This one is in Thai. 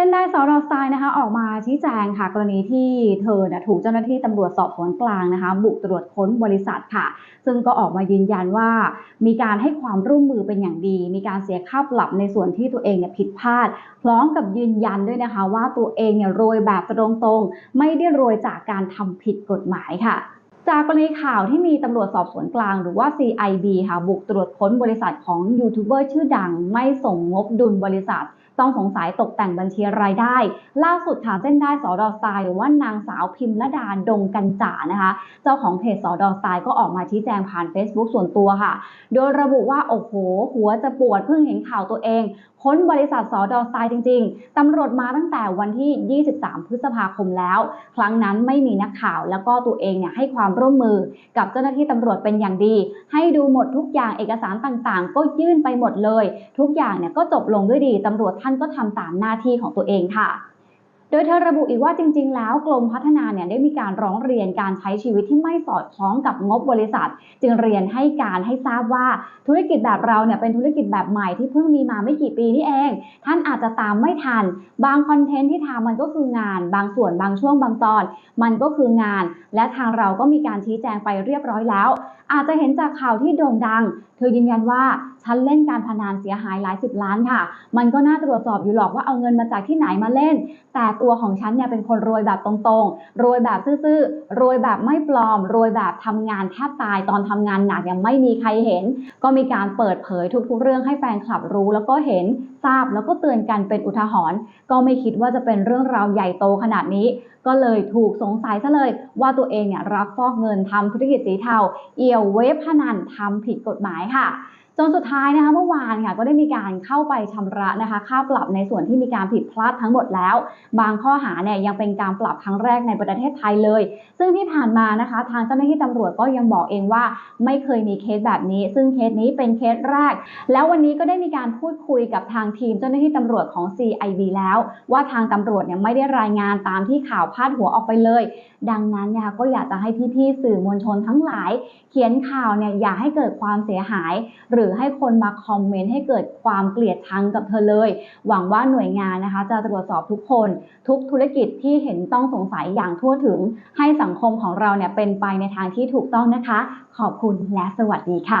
ส้นได้สอรอทรายนะคะออกมาชี้แจงค่ะกรณีที่เธอนะถูกเจ้าหน้าที่ตำรวจสอบสวนกลางนะคะบุกตรวจค้นบริษัทค่ะ ซึ่งก็ออกมายืนยันว่า มีการให้ความร่วมมือเป็นอย่างดี มีการเสียค่าปรับในส่วนที่ตัวเองเนี่ยผิดพลาด พร้อมกับยืนยันด้วยนะคะ ว่าตัวเองเนี่ยโรยแบบตรงๆ ไม่ได้โรยจากการทำผิดกฎหมายค่ะจากกรณีข่าวที่มีตำรวจสอบสวนกลางหรือว่า CIB ค่ะบุกตรวจค้นบริษัทของยูทูบเบอร์ชื่อดัง ไม่ส่งงบดุลบริษัท ต้องสงสัยตกแต่งบัญชีรายได้ ล่าสุดค่ะเส้นได้สอดอทรายหรือว่านางสาวพิมละดาดงกันจ่านะคะ เจ้าของเพจสอดอทรายก็ออกมาชี้แจงผ่าน Facebook ส่วนตัวค่ะ โดยระบุว่าโอ้โห หัวจะปวดเพิ่งเห็นข่าวตัวเองค้นบริษัทสอดอทรายจริง ๆ ตำรวจมาตั้งแต่วันที่ 23 พฤษภาคมแล้ว ครั้งนั้นไม่มีนักข่าวแล้วก็ตัวเองเนี่ยให้ความร่วมมือกับเจ้าหน้าที่ตำรวจเป็นอย่างดี ให้ดูหมดทุกอย่างเอกสารต่างๆ ก็ยื่นไปหมดเลย ทุกอย่างเนี่ยก็จบลงด้วยดีตำรวจท่านก็ทำตามหน้าที่ของตัวเองค่ะ โดยเธอระบุอีกว่าจริง ๆ แล้วกรมพัฒนาเนี่ยได้มีการร้องเรียนการใช้ชีวิตที่ไม่สอดคล้องกับงบบริษัท จึงเรียนให้การให้ทราบว่าธุรกิจแบบเราเนี่ยเป็นธุรกิจแบบใหม่ที่เพิ่งมีมาไม่กี่ปีนี่เอง ท่านอาจจะตามไม่ทัน บางคอนเทนต์ที่ทำมันก็คืองาน บางส่วนบางช่วงบางตอน มันก็คืองาน และทางเราก็มีการชี้แจงไปเรียบร้อยแล้ว อาจจะเห็นจากข่าวที่โด่งดัง เธอยืนยันว่าฉันเล่นการพนันเสียหายหลายสิบล้านค่ะ มันก็น่าตรวจสอบอยู่หรอกว่าเอาเงินมาจากที่ไหนมาเล่น แต่ตัวของฉันเนี่ยเป็นคนรวยแบบตรงๆโรยแบบซื่อๆโรยแบบไม่ปลอมโรยแบบทำงานแทบตายตอนทำงานหนักยังไม่มีใครเห็น ก็มีการเปิดเผยทุกๆ เรื่องให้แฟนคลับรู้แล้วก็เห็นทราบแล้วก็เตือนกันเป็นอุทาหรณ์ก็ไม่คิดว่าจะเป็นเรื่องราวใหญ่โตขนาดนี้ ก็เลยถูกสงสัยซะเลยว่าตัวเองเนี่ยรับฟอกเงินทำธุรกิจสีเทา เอี่ยวเว็บพนันทำผิดกฎหมายค่ะ จนสุดท้ายนะคะเมื่อวานค่ะก็ได้มีการเข้าไปชำระนะคะ ค่าปรับในส่วนที่มีการผิดพลาดทั้งหมดแล้ว บางข้อหาเนี่ยยังเป็นการปรับครั้งแรกในประเทศไทยเลย ซึ่งที่ผ่านมานะคะ ทางเจ้าหน้าที่ตำรวจก็ยังบอกเองว่า ไม่เคยมีเคสแบบนี้ ซึ่งเคสนี้เป็นเคสแรก แล้ววันนี้ก็ได้มีการพูดคุยกับทางทีมเจ้าหน้าที่ตำรวจของ CIB แล้ว ว่าทางตำรวจเนี่ยไม่ได้รายงานตามที่ข่าวพาดหัวออกไปเลย ดังนั้นเนี่ยก็อยากจะให้พี่ๆสื่อมวลชนทั้งหลาย เขียนข่าวเนี่ยอย่าให้เกิดความเสียหายหรือให้คนมาคอมเมนต์ให้เกิดความเกลียดชังกับเธอเลย หวังว่าหน่วยงานนะคะจะตรวจสอบทุกคน ทุกธุรกิจที่เห็นต้องสงสัยอย่างทั่วถึง ให้สังคมของเราเนี่ยเป็นไปในทางที่ถูกต้องนะคะ ขอบคุณและสวัสดีค่ะ